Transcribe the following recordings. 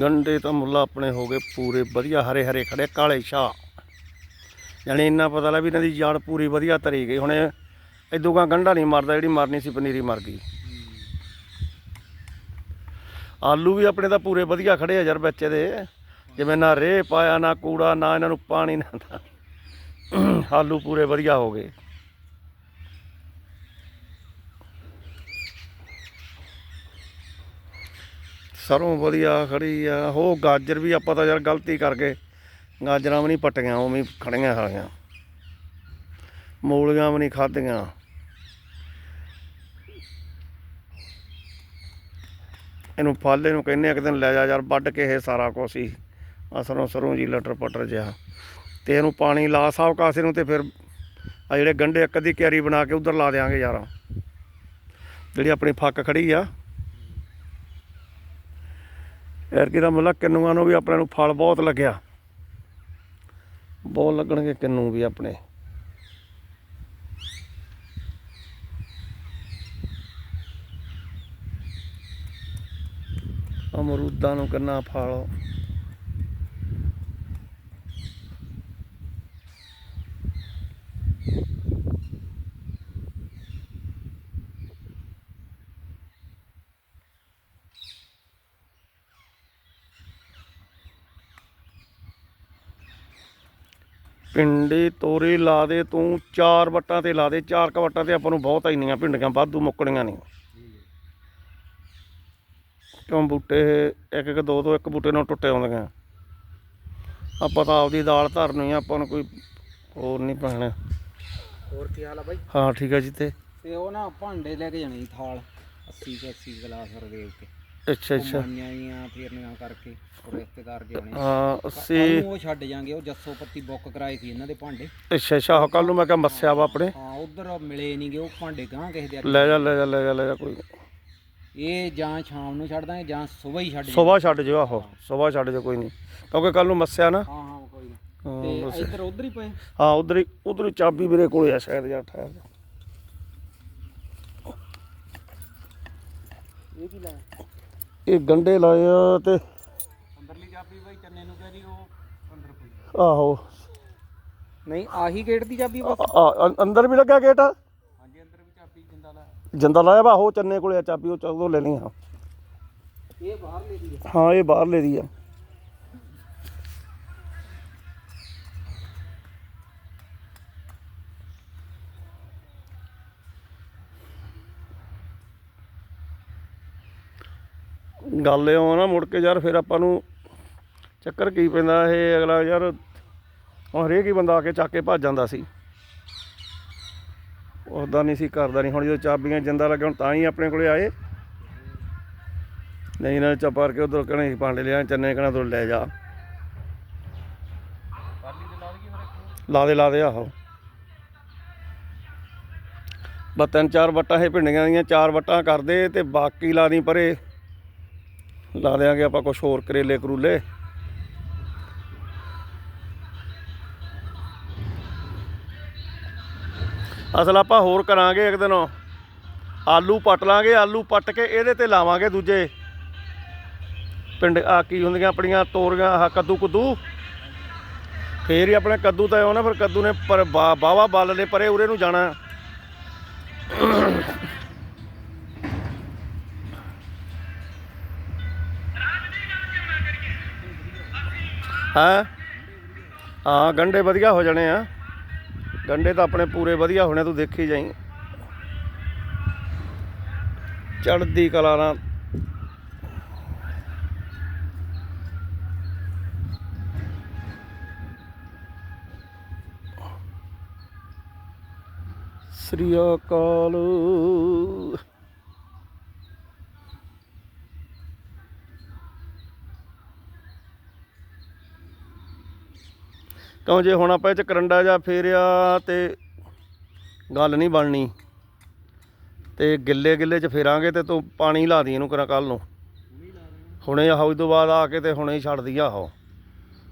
ਗੰਡੇ ਤਾਂ ਮੁੱਲਾ ਆਪਣੇ ਹੋ ਗਏ ਪੂਰੇ ਵਧੀਆ, ਹਰੇ ਹਰੇ ਖੜੇ, ਕਾਲੇ ਸ਼ਾਹ। ਯਾਨੀ ਇੰਨਾ ਪਤਾ ਲੱਗ ਵੀ ਇਹਨਾਂ ਦੀ ਜੜ ਪੂਰੀ ਵਧੀਆ ਤਰੀ ਗਈ। ਹੁਣ ਇਦੋਂ ਕਾ ਗੰਡਾ ਨਹੀਂ ਮਰਦਾ, ਜਿਹੜੀ ਮਰਨੀ ਸੀ ਪਨੀਰੀ ਮਰ ਗਈ। ਆਲੂ ਵੀ ਆਪਣੇ ਤਾਂ ਪੂਰੇ ਵਧੀਆ ਖੜੇ ਆ ਯਾਰ ਬੱਚੇ ਦੇ। ਜਿਵੇਂ ਨਾ ਰੇਹ ਪਾਇਆ, ਨਾ ਕੂੜਾ, ਨਾ ਇਹਨਾਂ ਨੂੰ ਪਾਣੀ, ਨਾ। ਆਲੂ ਪੂਰੇ ਵਧੀਆ ਹੋ ਗਏ। ਸਰੋਂ ਵਧੀਆ ਖੜੀ ਆ, ਉਹ ਗਾਜਰ ਵੀ ਆਪਾਂ ਤਾਂ ਯਾਰ ਗਲਤੀ ਕਰਕੇ ਗਾਜਰਾਂ ਵੀ ਨਹੀਂ ਪੱਟੀਆਂ, ਉਵੇਂ ਹੀ ਖੜੀਆਂ ਹਾਲੀਆਂ ਮੂਲੀਆਂ ਵੀ ਨਹੀਂ ਖਾਧੀਆਂ। ਇਹਨੂੰ ਫਾਲੇ ਨੂੰ ਕਹਿੰਦੇ ਇੱਕ ਦਿਨ ਲੈ ਜਾ ਯਾਰ, ਵੱਢ ਕੇ ਇਹ ਸਾਰਾ ਕੁਛ ਹੀ। ਆਹ ਸਰੋਂ ਸਰੋਂ ਜੀ ਲਟਰ ਪਟਰ ਜਿਹਾ। ਤੇ ਇਹਨੂੰ ਪਾਣੀ ਲਾ ਸਾਬ ਕਾਸੇ ਨੂੰ ਤੇ ਫਿਰ ਆ ਜਿਹੜੇ ਗੰਢੇ ਇੱਕ ਅੱਧੀ ਕਿਆਰੀ ਬਣਾ ਕੇ ਉਧਰ ਲਾ ਦੇਾਂਗੇ ਯਾਰ। ਜਿਹੜੀ ਆਪਣੀ ਫੱਕ ਖੜੀ ਆ ਐਰਕੀ ਦਾ ਮੁੱਲਾ ਕਿੰਨੂਆਂ ਨੂੰ ਵੀ ਆਪਣੇ ਨੂੰ ਫਲ ਬਹੁਤ ਲੱਗਿਆ। ਬਹੁਤ ਲੱਗਣਗੇ ਕਿੰਨੂ ਵੀ ਆਪਣੇ। ਅਮਰੂਦਾਂ ਨੂੰ ਕਿੰਨਾ ਫਲ। ਪਿੰਡੇ ਤੋਰੇ ਲਾ ਦੇ ਤੂੰ ਚਾਰ ਵੱਟਾਂ ਤੇ ਲਾ ਦੇ ਚਾਰ ਕ ਵੱਟਾਂ ਤੇ ਆਪਾਂ ਨੂੰ ਬਹੁਤ ਇੰਨੀਆਂ ਭਿੰਡੀਆਂ ਵਾਧੂ ਮੁੱਕਣੀਆਂ ਨਹੀਂ। ਕਿਉਂ ਬੂਟੇ ਇੱਕ ਇੱਕ ਦੋ ਦੋ ਇੱਕ ਬੂਟੇ ਨਾਲ ਟੁੱਟੇ ਆਉਂਦੀਆਂ ਆਪਾਂ ਤਾਂ ਆਪਦੀ ਦਾਲ ਧਰਨੀ ਆ ਆਪਾਂ ਨੂੰ ਕੋਈ ਹੋਰ ਨਹੀਂ ਪੈਣਾ ਹੋਰ ਕੀ ਹਾਲ ਆ ਬਾਈ? ਹਾਂ ਠੀਕ ਹੈ ਜੀ ਤੇ। ਤੇ ਉਹ ਨਾ ਭਾਂਡੇ ਲੈ ਕੇ ਜਾਣੇ ਸੀ ਥਾਲ 80 ਕੇ 80 ਗਲਾਸ ਰਵੇਲ ਕੇ ਅੱਛਾ ਅੱਛਾ। ਮਾਨੀਆਂ ਜੀਆਂ ਫੇਰਨੀਆਂ ਕਰਕੇ ਉਹ ਰਿਸ਼ਤੇਦਾਰ ਕੇ ਆਉਣੇ। ਹਾਂ ਕੱਲ੍ਹ ਅਸੀਂ ਨੂੰ ਉਹ ਛੱਡ ਜਾਾਂਗੇ ਉਹ ਜੱਸੋ ਪੱਤੀ ਬੁੱਕ ਕਰਾਏ ਸੀ ਇਹਨਾਂ ਦੇ ਭਾਂਡੇ। ਅੱਛਾ ਅੱਛਾ ਕੱਲ ਨੂੰ ਮੈਂ ਕਿਹਾ ਮੱਸਿਆ ਵਾ ਆਪਣੇ। ਹਾਂ ਉਧਰ ਮਿਲੇ ਨਹੀਂਗੇ ਉਹ ਭਾਂਡੇ ਗਾਂ ਕਿਸੇ ਦੇ ਲੈ ਜਾ ਲੈ ਜਾ ਲੈ ਜਾ ਲੈ ਜਾ ਕੋਈ। ਇਹ ਜਾਂ ਸ਼ਾਮ ਨੂੰ ਛੱਡ ਦਾਂਗੇ ਜਾਂ ਸਵੇਰ ਹੀ ਛੱਡ ਜਾਾਂਗੇ ਸੁਬਾਹ ਛੱਡ ਜਿਓ ਆਹੋ ਸੁਬਾਹ ਛੱਡ ਜਿਓ ਕੋਈ ਨਹੀਂ ਕਿਉਂਕਿ ਕੱਲ ਨੂੰ ਮੱਸਿਆ ਨਾ। ਹਾਂ ਹਾਂ ਕੋਈ ਨਾ। ਹਾਂ, ਤੇ। ਇੱਧਰ ਉਧਰ ਹੀ ਪਏ? ਹਾਂ ਉਧਰ ਹੀ ਉਧਰ ਹੀ ਚਾਬੀ ਮੇਰੇ ਕੋਲੇ ਆ ਸ਼ਾਇਦ ਜਾਂ ਠਹਿਰ ਜਾ। ਇਹ ਕੀ ਲਾਇਆ ਇਹ ਗੰਡੇ ਲਾਏ ਆ ਤੇ ਅੰਦਰਲੀ ਚਾਬੀ ਬਾਈ ਚੰਨੇ ਨੂੰ ਕਹਿ ਦੀ ਉਹ ਅੰਦਰ ਪਈ ਆਹੋ। ਨਹੀਂ ਆਹੀ ਗੇਟ ਦੀ ਚਾਬੀ ਬਸ ਆ- ਆ- ਅੰ- ਅੰਦਰ ਵੀ ਲੱਗਿਆ ਗੇਟ ਹਾਂਜੀ ਅੰਦਰ ਵੀ ਚਾਬੀ ਜਿੰਦਾ ਲਾਇਆ। ਜਿੰਦਾ ਲਾਇਆ ਵਾ ਉਹ ਚੰਨੇ ਕੋਲੇ ਆ ਚਾਬੀ ਉਹ ਚਦੋਂ ਲੈਣੀ ਆ। ਇਹ ਬਾਹਰ ਲੈ ਦੀ ਹਾਂ ਇਹ ਬਾਹਰਲੇ ਦੀ ਆ। ਗੱਲ ਇਹ ਆ ਨਾ ਮੁੜ ਕੇ ਯਾਰ ਫਿਰ ਆਪਾਂ ਨੂੰ ਚੱਕਰ ਕੀ ਪੈਂਦਾ, ਇਹ ਅਗਲਾ ਯਾਰ ਹੁਣ ਹਰੇਕ ਹੀ ਬੰਦਾ ਆ ਕੇ ਚੱਕ ਕੇ ਭੱਜ ਜਾਂਦਾ ਸੀ। ਉਹਦਾ ਨਹੀਂ ਸੀ ਕਰਦਾ ਨਹੀਂ, ਹੁਣ ਜਦੋਂ ਚਾਬੀਆਂ ਜਿੰਦਾ ਲੱਗੇ ਹੁਣ ਤਾਂ ਹੀ ਆਪਣੇ ਕੋਲੇ ਆਏ। ਨਹੀਂ ਨਾ ਚਪਾਰ ਕੇ ਉਧਰ ਕਹਣੇ ਭਾਂਡੇ ਲਿਆ ਚੰਨੇ ਕਹਣਾ ਤੋਂ ਲੈ ਜਾ। ਲਾ ਦੇ ਲਾ ਦੇ ਆਹੋ। ਬਸ ਤਿੰਨ ਚਾਰ ਵੱਟਾਂ ਇਹ ਭਿੰਡੀਆਂ ਦੀਆਂ ਚਾਰ ਵੱਟਾਂ ਕਰਦੇ ਤੇ ਬਾਕੀ ਲਾ ਦੀ ਪਰੇ। ਲਾ ਦਿਆਂਗੇ ਆਪਾਂ ਕੁਝ ਹੋਰ ਕਰੇਲੇ ਕਰੂਲੇ। ਅਸਲ ਆਪਾਂ ਹੋਰ ਕਰਾਂਗੇ ਇੱਕ ਦਿਨ ਆਲੂ ਪੱਟ ਲਾਂਗੇ, ਆਲੂ ਪੱਟ ਕੇ ਇਹਦੇ ਤੇ ਲਾਵਾਂਗੇ ਦੂਜੇ। ਪਿੰਡ ਆ ਕੀ ਹੁੰਦੀਆਂ ਆਪਣੀਆਂ ਤੋਰੀਆਂ, ਆਹ ਕੱਦੂ ਕੁੱਦੂ। ਫੇਰ ਹੀ ਆਪਣੇ ਕੱਦੂ ਤਾਂ ਆਉਣਾ ਫਿਰ ਕੱਦੂ ਨੇ ਪਰ ਬਾਵਾ ਬਾਲ ਨੇ ਪਰੇ ਉਰੇ ਨੂੰ ਜਾਣਾ। ਹਾਂ? ਹਾਂ ਗੰਡੇ ਵਧੀਆ ਹੋ ਜਾਣੇ ਆ। ਗੰਡੇ ਤਾਂ ਆਪਣੇ ਪੂਰੇ ਵਧੀਆ ਹੋਣੇ, ਤੂੰ ਦੇਖੀ ਜਾਈ। ਚੜਦੀ ਕਲਾ ਨਾਲ। ਸ੍ਰੀ ਅਕਾਲ। ਕਿਉਂ ਜੇ ਹੁਣ ਆਪਾਂ ਇਹ ਚ ਕਰੰਡਾ ਜਾਂ ਫੇਰਿਆ ਤੇ ਗੱਲ ਨਹੀਂ ਬਣਨੀ। ਤੇ ਗਿੱਲੇ ਗਿੱਲੇ ਚ ਫੇਰਾਂਗੇ ਤੇ ਤੂੰ ਪਾਣੀ ਲਾ ਦੀ ਇਹਨੂੰ ਕਰਾਂ ਕੱਲ ਨੂੰ। ਹੁਣੇ ਆਹ ਤੋਂ ਬਾਅਦ ਆ ਕੇ ਤੇ ਹੁਣੇ ਹੀ ਛੱਡ ਦੀ ਆਹੋ।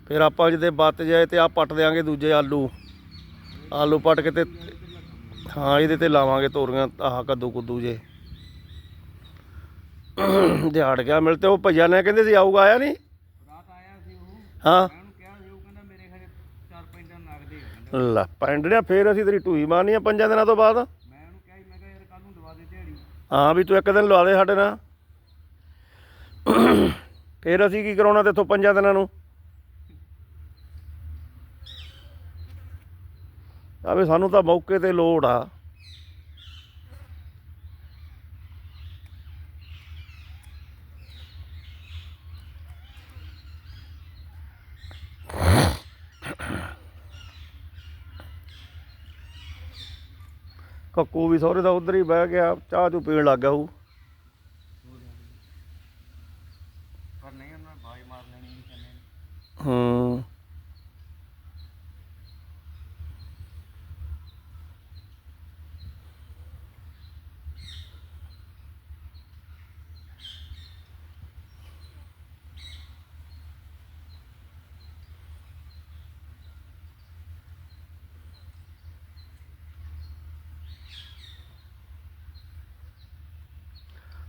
ਫਿਰ ਆਪਾਂ ਜਿਹਦੇ ਬੱਤ ਜਾਏ ਤੇ ਆ ਪੱਟ ਦਿਆਂਗੇ ਦੂਜੇ ਆਲੂ। ਆਲੂ ਪੱਟ ਕੇ ਤੇ ਹਾਂ ਇਹਦੇ ਤੇ ਲਾਵਾਂਗੇ ਤੋਰੀਆਂ ਆਹ ਕੱਦੂ ਕੁੱਦੂ ਜੇ। ਦਿਹਾੜ ਗਿਆ ਮਿਲ ਤੇ ਉਹ ਭਈਆ ਨੇ ਕਹਿੰਦੇ ਸੀ ਆਊਗਾ ਆਇਆ ਨਹੀਂ? ਰਾਤ ਆਇਆ ਸੀ ਉਹ। ਹਾਂ ਮੈਂ ਉਹਨੂੰ ਕਿਹਾ ਸੀ ਉਹ ਕਹਿੰਦਾ ਮੇਰੇ ਘਰੇ ਚਾਰ ਪੰਜ ਦਿਨ ਲੱਗਦੇ ਆ ਕਹਿੰਦਾ ਲੈ ਪੈਂਡੜਿਆ ਫੇਰ ਅਸੀਂ ਤੇਰੀ ਢੂਈ ਮਾਰਨੀ ਆ ਪੰਜਾਂ ਦਿਨਾਂ ਤੋਂ ਬਾਅਦ। ਮੈਂ ਉਹਨੂੰ ਕਿਹਾ ਸੀ ਮੈਂ ਕਿਹਾ ਯਾਰ ਕੱਲ ਨੂੰ ਦਵਾ ਦੇ ਦਿਹਾੜੀ। ਹਾਂ ਵੀ ਤੂੰ ਇੱਕ ਦਿਨ ਲਵਾ ਦੇ ਸਾਡੇ ਨਾਲ। ਫੇਰ ਅਸੀਂ ਕੀ ਕਰਾਉਣਾ ਤੇਥੋਂ ਪੰਜਾਂ ਦਿਨਾਂ ਨੂੰ? ਆਵੇ ਸਾਨੂੰ ਤਾਂ ਮੌਕੇ ਤੇ ਲੋੜ ਆ। ਕੱਕੂ ਵੀ ਸਹੁਰੇ ਦਾ ਉਧਰ ਹੀ ਬਹਿ ਗਿਆ ਚਾਹ ਚੂ ਪੀਣ ਲੱਗ ਗਿਆ ਉਹ। ਪਰ ਨਹੀਂ ਉਹਨਾਂ ਨੇ ਬਾਈ ਮਾਰ ਲੈਣੀ ਨਹੀਂ ਕਹਿੰਦੇ ਹੂੰ।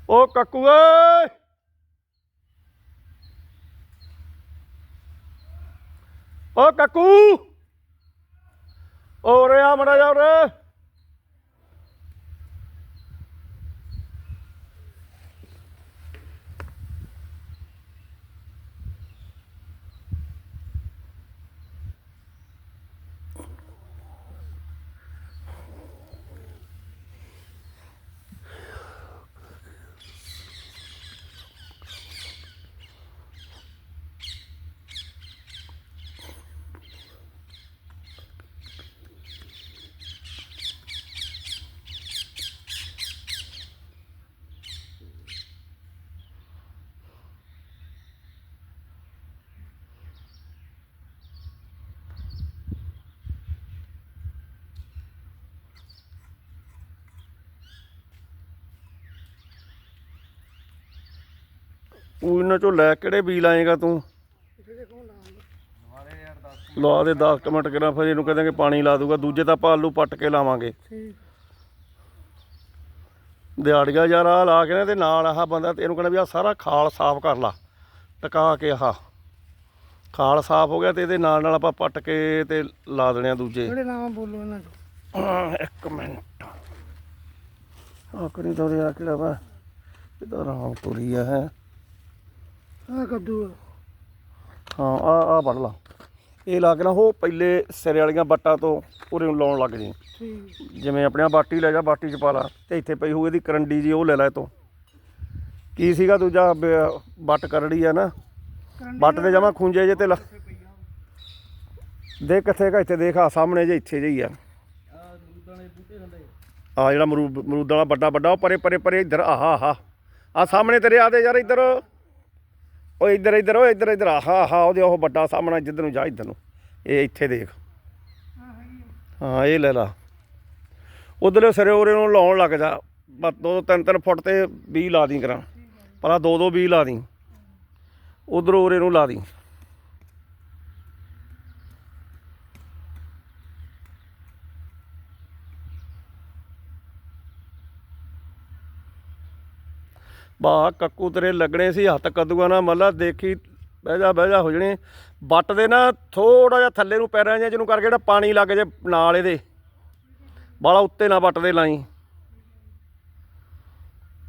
ਓ ਕੱਕੂ ਓਏ। ਓ ਕੱਕੂ। ਓ ਰੇ ਆ ਮੜਾ ਜਾ ਰੇ ਤੂੰ ਇਹਨਾਂ ਚੋਂ ਲੈ ਕਿਹੜੇ ਬੀ ਲਾਏਗਾ ਤੂੰ? ਲਾ ਦੇ 10 ਮਿੰਟ ਕਰਾਂ ਫਿਰ ਇਹਨੂੰ ਕਹਿੰਦੇ ਪਾਣੀ ਲਾ ਦੂਗਾ ਦੂਜੇ ਤਾਂ ਆਪਾਂ ਆਲੂ ਪੱਟ ਕੇ ਲਾਵਾਂਗੇ। ਦਿਹਾੜੀਆ ਯਾਰ ਆ ਲਾ ਕੇ ਨਾ ਤੇ ਨਾਲ ਆਹ ਬੰਦਾ ਤੇ ਇਹਨੂੰ ਕਹਿੰਦਾ ਵੀ ਆ ਸਾਰਾ ਖਾਲ ਸਾਫ਼ ਕਰ ਲਾ। ਟਕਾ ਕੇ ਆਹ। ਖਾਲ ਸਾਫ਼ ਹੋ ਗਿਆ ਤੇ ਇਹਦੇ ਨਾਲ ਨਾਲ ਆਪਾਂ ਪੱਟ ਕੇ ਤੇ ਲਾ ਦੇਣੇ ਆ ਦੂਜੇ। ਕਿਹੜੇ ਨਾਮ ਬੋਲੋ ਇਹਨਾਂ ਚੋਂ? ਇੱਕ ਮਿੰਟ। ਆ ਕਰੀ ਦੋਰੇ ਆ ਕਿਹੜਾ ਵਾ? ਇਹਦਾ ਰਾਮ ਤੁਰੀ ਆ ਹੈ। ਆਹ ਕੱਦੂ ਆ। ਹਾਂ ਆ ਆ ਪੜ ਲਾ। ਇਹ ਲਾ ਕੇ ਨਾ ਉਹ ਪਹਿਲੇ ਸਿਰੇ ਵਾਲੀਆਂ ਬੱਟਾਂ ਤੋਂ ਉਰੇ ਨੂੰ ਲਾਉਣ ਲੱਗ ਜੀ। ਠੀਕ। ਜਿਵੇਂ ਆਪਣੇ ਬਾਟੀ ਲੈ ਜਾ ਬਾਟੀ ਚ ਪਾ ਲਾ ਤੇ ਇੱਥੇ ਪਈ ਹੋਊ ਇਹਦੀ ਕਰੰਡੀ ਜੀ ਉਹ ਲੈ ਲੈ ਤੂੰ ਕੀ ਸੀਗਾ ਦੂਜਾ ਬ- ਬੱਟ ਕਰੜੀ ਆ ਨਾ? ਬੱਟ ਦੇ ਜਮਾ ਖੁੰਝੇ ਜੇ ਤੇ ਲਾ। ਦੇਖ ਕਿੱਥੇ ਕਾ ਇੱਥੇ ਦੇਖ ਆ ਸਾਹਮਣੇ ਜੇ ਇੱਥੇ ਜਿਹੀ ਆ। ਆ ਜਿਹੜਾ ਮਰੂ ਮਰੂਦ ਵਾਲਾ ਵੱਡਾ ਵੱਡਾ ਉਹ ਪਰੇ ਪਰੇ ਪਰੇ ਇੱਧਰ ਆਹਾ ਆਹਾ। ਆ ਸਾਹਮਣੇ ਤੇਰੇ ਆ ਦੇ ਯਾਰ ਇੱਧਰ। ਉਹ ਇੱਧਰ ਇੱਧਰ ਉਹ ਇੱਧਰ ਇੱਧਰ ਆਹਾ ਆਹਾ ਉਹਦੇ ਉਹ ਵੱਡਾ ਸਾਹਮਣਾ ਜਿੱਧਰ ਨੂੰ ਜਾ, ਇੱਧਰ ਨੂੰ। ਇਹ ਇੱਥੇ ਦੇਖ। ਹਾਂ, ਇਹ ਲੈ ਲਾ। ਉਧਰਲੇ ਸਿਰੇ ਉਰੇ ਨੂੰ ਲਾਉਣ ਲੱਗ ਜਾ। ਬਸ ਦੋ, ਤਿੰਨ ਤਿੰਨ ਫੁੱਟ ਤੇ 20 ਲਾ ਦੀ ਕਰਾਂ। ਪਹਿਲਾਂ ਦੋ ਦੋ ਬੀ ਲਾ ਦੀ। ਉਧਰ ਉਰੇ ਨੂੰ ਲਾ ਦੀ। ਬਾ ਕੱਕੂ ਤੇਰੇ ਲੱਗਣੇ ਸੀ, ਹੱਥ ਕਦੂਆ ਨਾ ਮੱਲਾ, ਦੇਖੀ, ਬਹਿ ਜਾ ਬਹਿ ਜਾ, ਹੋ ਜਣੇ। ਬੱਟ ਦੇ ਨਾ ਥੋੜਾ ਜਿਹਾ ਥੱਲੇ ਨੂੰ ਪੈਰਾਂ ਜਿਹਾ ਜਿਹਨੂੰ ਕਰਕੇ ਜਿਹੜਾ ਪਾਣੀ ਲੱਗ ਜੇ ਨਾਲ ਇਹਦੇ। ਬਾਲਾ ਉੱਤੇ ਨਾ ਬੱਟ ਦੇ ਲਾਈ।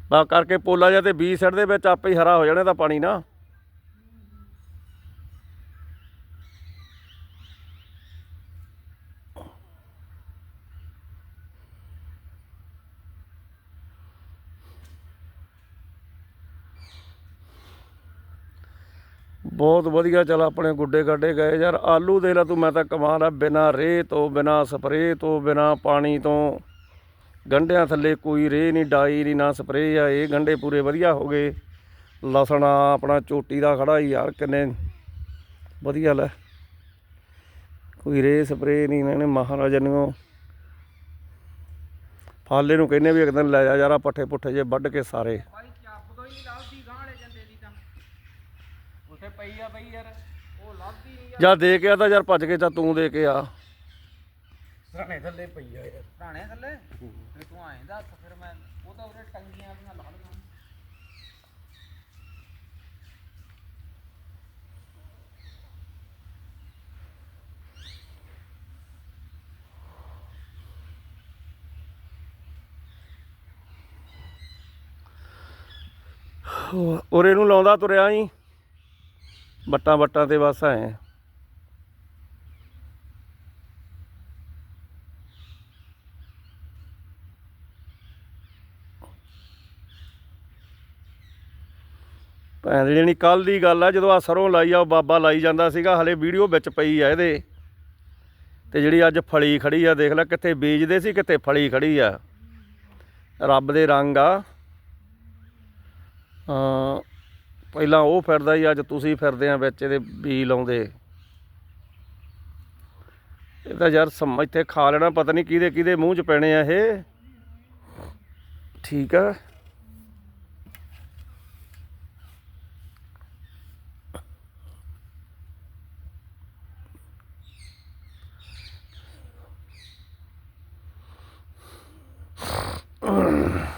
ਬਾ ਕਰਕੇ ਪੋਲਾ ਜਿਹਾ ਤੇ ਬੀ ਸੜ ਦੇ ਵਿੱਚ ਆਪੇ ਹੀ ਹਰਾ ਹੋ ਜਾਣਾ ਤਾਂ ਪਾਣੀ ਨਾ। ਬਹੁਤ ਵਧੀਆ, ਚੱਲ ਆਪਣੇ ਗੁੱਡੇ ਗਾਡੇ ਗਏ। ਯਾਰ ਆਲੂ ਦੇ ਲਾ ਤੂੰ, ਮੈਂ ਤਾਂ ਕਮਾਲ ਆ, ਬਿਨਾ ਰੇਹ ਤੋਂ, ਬਿਨਾ ਸਪਰੇਅ ਤੋਂ, ਬਿਨਾ ਪਾਣੀ ਤੋਂ। ਗੰਢਿਆਂ ਥੱਲੇ ਕੋਈ ਰੇਹ ਨਹੀਂ, ਡਾਈ ਨਹੀਂ, ਨਾ ਸਪਰੇਅ ਆ, ਇਹ ਗੰਢੇ ਪੂਰੇ ਵਧੀਆ ਹੋ ਗਏ। ਲਸਣ ਆ, ਆਪਣਾ ਚੋਟੀ ਦਾ ਖੜਾ ਹੀ, ਯਾਰ ਕਿੰਨੇ ਵਧੀਆ ਲੈ। ਕੋਈ ਰੇਹ, ਸਪਰੇਅ ਨਹੀਂ ਇਹਨਾਂ ਨੇ, ਮਹਾਰਾਜਾ ਨੂੰ ਫਾਲੇ ਨੂੰ ਕਹਿੰਦੇ ਵੀ ਇੱਕ ਦਿਨ ਲੈ ਜਾ, ਯਾਰਾ ਪੱਠੇ ਪੁੱਠੇ ਜੇ ਵੱਢ ਕੇ ਸਾਰੇ। ਜਾਂ ਦੇ ਕੇ ਆ ਤਾਂ ਯਾਰ ਭੱਜ ਕੇ ਤਾਂ ਤੂੰ ਦੇ ਕੇ ਆ। ਸਰਾਣੇ ਥੱਲੇ ਪਈ ਆ ਯਾਰ। ਥੱਲੇ? ਤੇ ਤੂੰ ਆਏਂਦਾ ਹੱਥ ਫਿਰ ਮੈਂ ਉਹ ਤਾਂ ਉਹਦੇ ਟੰਗੀਆਂ ਆਪਣੀਆਂ ਲਾ ਲਵਾਂ। ਔਰ ਇਹਨੂੰ ਲਾਉਂਦਾ ਤੁਰਿਆ ਹੀ ਬੱਟਾਂ ਬੱਟਾਂ ਤੇ ਬਸ ਆਏ ਭੈਣ ਜਿਹੜੀ ਕੱਲ ਦੀ ਗੱਲ ਆ, ਜਦੋਂ ਆ ਸਰੋਂ ਲਾਈ ਆ, ਉਹ ਬਾਬਾ ਲਾਈ ਜਾਂਦਾ ਸੀਗਾ, ਹਲੇ ਵੀਡੀਓ ਵਿੱਚ ਪਈ ਆ ਇਹਦੇ। ਤੇ ਜਿਹੜੀ ਅੱਜ ਫਲੀ ਖੜੀ ਆ, ਦੇਖ ਲੈ ਕਿੱਥੇ ਬੀਜਦੇ ਸੀ, ਕਿੱਥੇ ਫਲੀ ਖੜੀ ਆ। ਰੱਬ ਦੇ ਰੰਗ ਆ। ਹਾਂ ਪਹਿਲਾਂ ਉਹ ਫਿਰਦਾ ਸੀ, ਅੱਜ ਤੁਸੀਂ ਫਿਰਦੇ ਆ ਵਿੱਚ ਇਹਦੇ ਬੀ ਲਾਉਂਦੇ। ਇਹ ਤਾਂ ਯਾਰ ਸਮ, ਇੱਥੇ ਖਾ ਲੈਣਾ, ਪਤਾ ਨਹੀਂ ਕਿਹਦੇ ਕਿਹਦੇ ਮੂੰਹ 'ਚ ਪੈਣੇ ਆ ਇਹ। ਠੀਕ ਆ। Grrrr.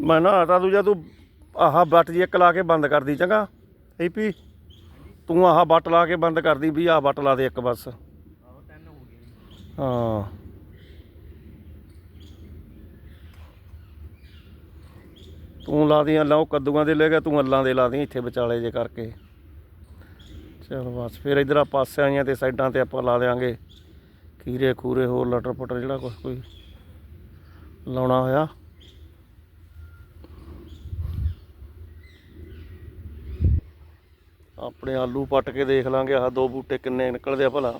ਮੈਂ ਨਾ ਤਾਂ ਦੂਜਾ ਤੂੰ ਆਹ ਬੱਟ ਜੀ ਇੱਕ ਲਾ ਕੇ ਬੰਦ ਕਰਦੀ ਚੰਗਾ। ਏਪੀ ਤੂੰ ਆਹ ਬੱਟ ਲਾ ਕੇ ਬੰਦ ਕਰਦੀ ਵੀ ਆਹ ਬੱਟ ਲਾ ਦੇ ਇੱਕ ਬਸ। ਆਹੋ ਤਿੰਨ ਹੋ। ਗਏ ਜੀ। ਹਾਂ ਤੂੰ ਲਾ ਦੀਆਂ ਅੱਲਾਂ ਉਹ ਕੱਦੂਆਂ ਦੇ ਲੈ ਗਿਆ ਤੂੰ ਅੱਲਾਂ ਦੇ ਲਾ ਦੀ ਇੱਥੇ ਵਿਚਾਲੇ ਜੇ ਕਰਕੇ। ਚਲ ਬਸ ਫਿਰ ਇਧਰ ਆ ਪਾਸੇ ਆਈਆਂ ਤੇ ਸਾਈਡਾਂ ਤੇ ਆਪਾਂ ਲਾ ਦੇਾਂਗੇ ਖੀਰੇ ਖੂਰੇ ਹੋਰ ਲਟਰ ਪਟਰ ਜਿਹੜਾ ਕੁਛ ਕੋਈ ਲਾਉਣਾ ਹੋਇਆ। ਆਪਣੇ ਆਲੂ ਪੱਟ ਕੇ ਦੇਖ ਲਾਂਗੇ ਆਹ ਦੋ ਬੂਟੇ ਕਿੰਨੇ ਨਿਕਲਦੇ ਆ ਭਲਾ।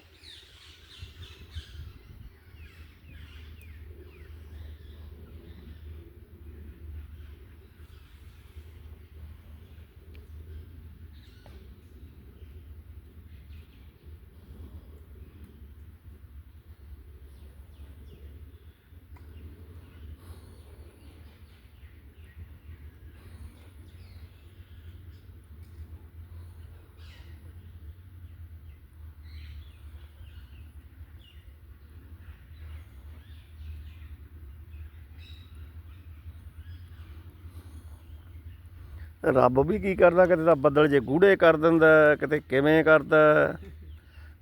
ਰੱਬ ਵੀ ਕੀ ਕਰਦਾ? ਕਿਤੇ ਤਾਂ ਬੱਦਲ ਜੇ ਗੂੜੇ ਕਰ ਦਿੰਦਾ ਕਿਤੇ ਕਿਵੇਂ ਕਰਦਾ?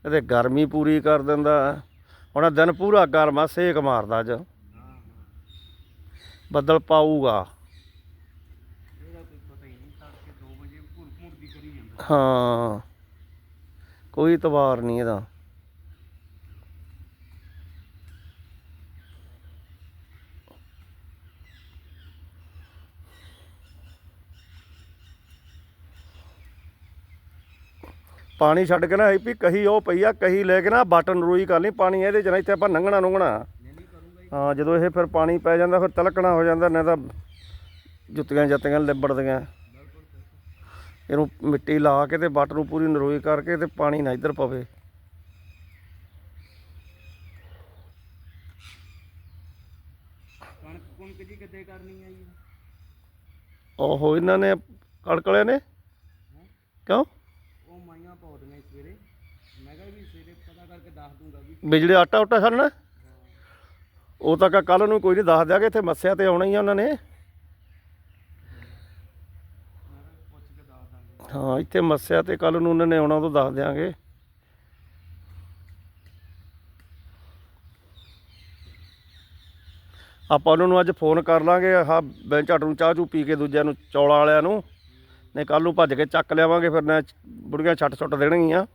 ਕਿਤੇ ਗਰਮੀ ਪੂਰੀ ਕਰ ਦਿੰਦਾ। ਹੁਣ ਦਿਨ ਪੂਰਾ ਗਰਮਾ ਸੇਕ ਮਾਰਦਾ ਅੱਜ। ਬੱਦਲ ਪਾਊਗਾ। ਇਹਦਾ ਕੋਈ ਪਤਾ ਹੀ ਨਹੀਂ ਤੜਕੇ 2 ਵਜੇ ਭੁਰ ਭੁਰ ਦੀ ਕਰੀ ਜਾਂਦਾ। ਹਾਂ। ਕੋਈ ਤਵਾਰ ਨਹੀਂ ਇਹਦਾ। ਪਾਣੀ ਛੱਡ ਕੇ ਨਾ ਵੀ ਕਹੀ ਉਹ ਪਈ ਆ ਕਹੀ ਲੈ ਕੇ ਨਾ ਬਟਨ ਰੋਈ ਕਰ ਲਈ ਪਾਣੀ ਇਹਦੇ ਚ ਨਾ ਇੱਥੇ ਆਪਾਂ ਕਰੂੰਗਾ ਜੀ ਹਾਂ ਜਦੋਂ ਇਹ ਫਿਰ ਪਾਣੀ ਪੈ ਜਾਂਦਾ ਫਿਰ ਤਲਕਣਾ ਹੋ ਜਾਂਦਾ ਨਹੀਂ ਤਾਂ ਜੁੱਤੀਆਂ ਜੱਤੀਆਂ ਲਿਬੜਦੀਆਂ। ਇਹਨੂੰ ਮਿੱਟੀ ਲਾ ਕੇ ਤੇ ਬੱਟ ਨੂੰ ਪੂਰੀ ਨਰੋਈ ਕਰਕੇ ਤੇ ਪਾਣੀ ਨਾ ਇੱਧਰ ਪਵੇ। ਕਣਕ ਕੁਣਕ ਜੀ ਕਿੱਦੇ ਕਰਨੀ ਆ ਜੀ? ਓਹੋ ਇਹਨਾਂ ਨੇ ਕੜਕਲੇ ਨੇ? ਕਿਉਂ ਉਹ ਮਾਈਆਂ ਪਾਉਦੀਆਂ ਸਵੇਰੇ ਮੈਂ ਕਿਹਾ ਵੀ ਸਵੇਰੇ ਪਤਾ ਕਰਕੇ ਦੱਸ ਦੂੰਗਾ ਵੀ ਬਿਜਲੀ ਆਟਾ ਉਟਾ ਛੱਡਣਾ? ਉਹ ਤਾਂ ਕਾ ਕੱਲ ਨੂੰ ਕੋਈ ਨਹੀਂ ਦੱਸ ਦਿਆਗੇ, ਇੱਥੇ ਮੱਸਿਆ ਤੇ ਆਉਣਾ ਹੀ ਆ ਉਹਨਾਂ ਨੇ। ਹਾਂ, ਇੱਥੇ ਮੱਸਿਆ ਤੇ ਕੱਲ ਨੂੰ ਉਹਨਾਂ ਨੇ ਆਉਣਾ ਉਦੋਂ ਦੱਸ ਦਿਆਂਗੇ। ਆਪਾਂ ਉਹਨਾਂ ਨੂੰ ਅੱਜ ਫੋਨ ਕਰ ਲਾਂਗੇ, ਆਹ ਬੈਂਚ ਨੂੰ ਚਾਹ ਚੂ ਪੀ ਕੇ ਦੂਜਿਆਂ ਨੂੰ, ਚੌਲਾਂ ਵਾਲਿਆਂ ਨੂੰ। ਨਹੀਂ ਕੱਲ ਨੂੰ ਭੱਜ ਕੇ ਚੱਕ ਲਿਆਵਾਂਗੇ, ਫਿਰ ਨਾ ਬੁੜੀਆਂ ਛੱਟ ਛੁੱਟ ਦੇਣਗੀਆਂ।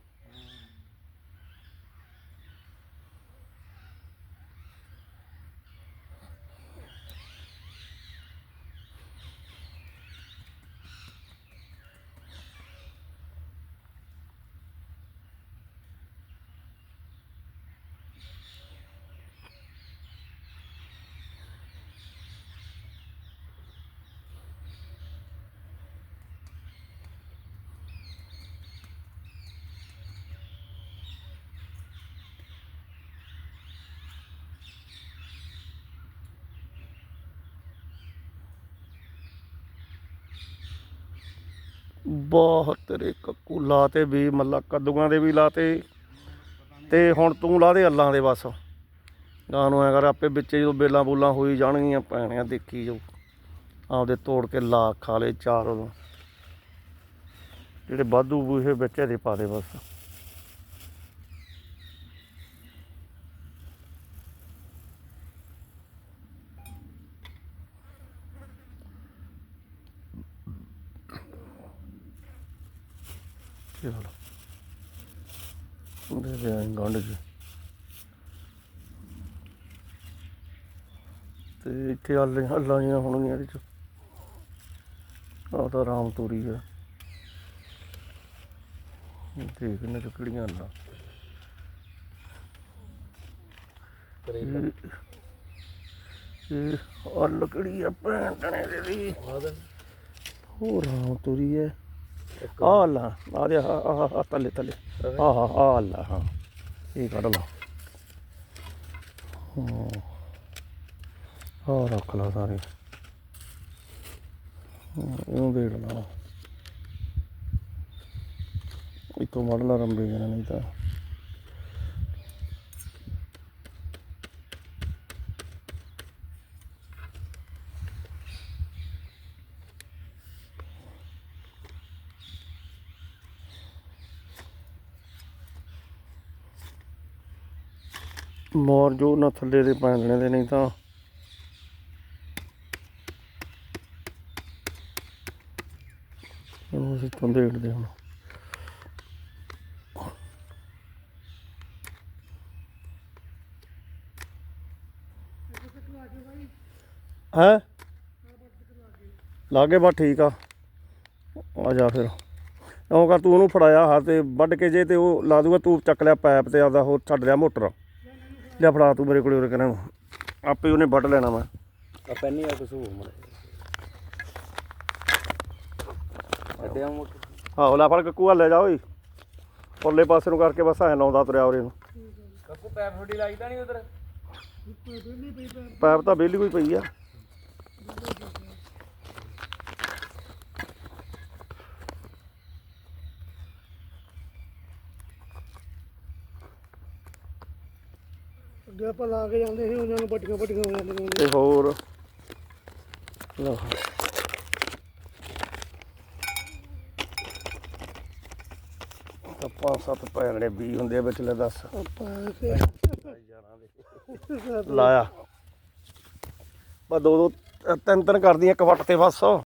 ਬਹੁਤ ਤੇਰੇ ਕੱਕੂ ਲਾਤੇ ਵੀ, ਮੱਲਾ ਕੱਦੂਆਂ ਦੇ ਵੀ ਲਾਤੇ। ਤੇ ਹੁਣ ਤੂੰ ਲਾ ਦੇ ਅੱਲਾਂ ਦੇ ਬਸ। ਗਾਂ ਨੂੰ ਐ ਕਰ, ਆਪੇ ਵਿੱਚ ਜਦੋਂ ਬੇਲਾਂ ਬੂਲਾਂ ਹੋਈ ਜਾਣਗੀਆਂ ਪੈਣੀਆਂ ਦੇਖੀ ਜਾਊ। ਆਪਦੇ ਤੋੜ ਕੇ ਲਾ ਖਾ ਲੈ ਚਾਰ। ਉਦੋਂ ਜਿਹੜੇ ਵਾਧੂ ਬੂਹੇ ਵਿੱਚ ਇਹਦੇ ਪਾ ਦੇ ਬਸ। ਚਲੋ ਦੇ ਦੇ ਗੰਢ ਜੀ ਤੇ ਇੱਥੇ ਆਲੇ ਹੱਲਾਂ ਜੀਆਂ ਹੋਣਗੀਆਂ ਇਹਦੇ ਚ। ਆਹ ਤਾਂ ਰਾਮ ਤੋਰੀ ਆ। ਦੇਖ ਨੇ ਕਿਹੜੀਆਂ ਹੱਲਾਂ। ਇਹ- ਇਹ ਹੱਲ ਕਿਹੜੀ ਆ ਭੈਣ ਦੇ ਦੀ ਉਹ ਰਾਮ ਤੋਰੀ ਹੈ ਆ ਲਾ ਆ ਦੇ ਆ ਤਲੇ ਤਲੇ। ਆ ਆ ਆ ਲਾ ਹਾਂ। ਇਹ ਕੱਢ ਲਾ। ਹਾਂ। ਰੱਖ ਲਾ ਸਾਰੇ। ਇਹਨੂੰ ਦੇ ਲਾ। ਇਤੋਂ ਮੜ ਲਾ ਰੰਬੇ ਨਹੀਂ ਤਾਂ। ਮੋਰ ਜੋ ਨਾ ਥੱਲੇ ਦੇ ਪੈਣਨੇ ਦੇ ਨਹੀਂ ਤਾਂ ਉਹ ਅਸੀਂ ਤੋਂ ਦੇਖਦੇ ਹੁਣ। ਹੈ? ਲਾਗੇ ਬਾ ਠੀਕ ਆ। ਆ ਜਾ ਫਿਰ। ਉਹ ਕਰ ਤੂੰ ਉਹਨੂੰ ਫੜਾਇਆ ਹੱਥ ਤੇ ਵੱਢ ਕੇ ਜੇ ਤੇ ਉਹ ਲਾ ਦੂਗਾ, ਤੂੰ ਚੱਕ ਲਿਆ ਪੈਪ ਤੇ ਆਪਦਾ ਹੋਰ ਛੱਡ ਲਿਆ ਮੋਟਰ। ਲਿਆ ਫੜਾ ਤੂੰ ਮੇਰੇ ਕੋਲੇ ਉਹ ਕਹਿੰਦਾ ਆਪੇ ਉਹਨੇ ਵੱਢ ਲੈਣਾ ਮੈਂ ਆ ਪੈਨੀ ਆ ਕੁਛ ਹੋ ਮੜ ਅੱਡਿਆ ਮੁੱਕ ਆਹੋ ਲੈ ਫੜ ਕੱਕੂ ਆ ਲੈ ਜਾ ਓਏ। ਪਰਲੇ ਪਾਸੇ ਨੂੰ ਕਰਕੇ ਬਸ ਐ ਲਾਉਂਦਾ ਤੁਰਿਆ ਉਰੇ ਨੂੰ। ਕੱਕੂ ਪੈਪ ਥੋੜੀ ਲਾਈ ਤਾਂ ਨਹੀਂ ਉਧਰ? ਪੈਪ ਤਾਂ ਬੇਲੀ ਕੋਈ ਪਈ ਆ। ਆਪਾਂ ਲਾ ਕੇ ਜਾਂਦੇ ਸੀ ਉਹਨਾਂ ਨੂੰ ਪੱਟੀਆਂ ਪੱਟੀਆਂ ਹੋ ਜਾਂਦੀਆਂ ਨੇ ਤੇ ਹੋਰ? ਲਓ। ਤਾਂ ਪੰਜ ਸੱਤ ਪੈਣੇ ਵੀ ਹੁੰਦੇ ਵਿੱਚ ਲੈ ਦੱਸ। ਆਪਾਂ ਲਾਇਆ। ਬਸ ਦੋ ਦੋ ਤਿੰਨ ਤਿੰਨ ਕਰਦੀਆਂ ਇੱਕ ਵੱਟ ਤੇ ਬਸ।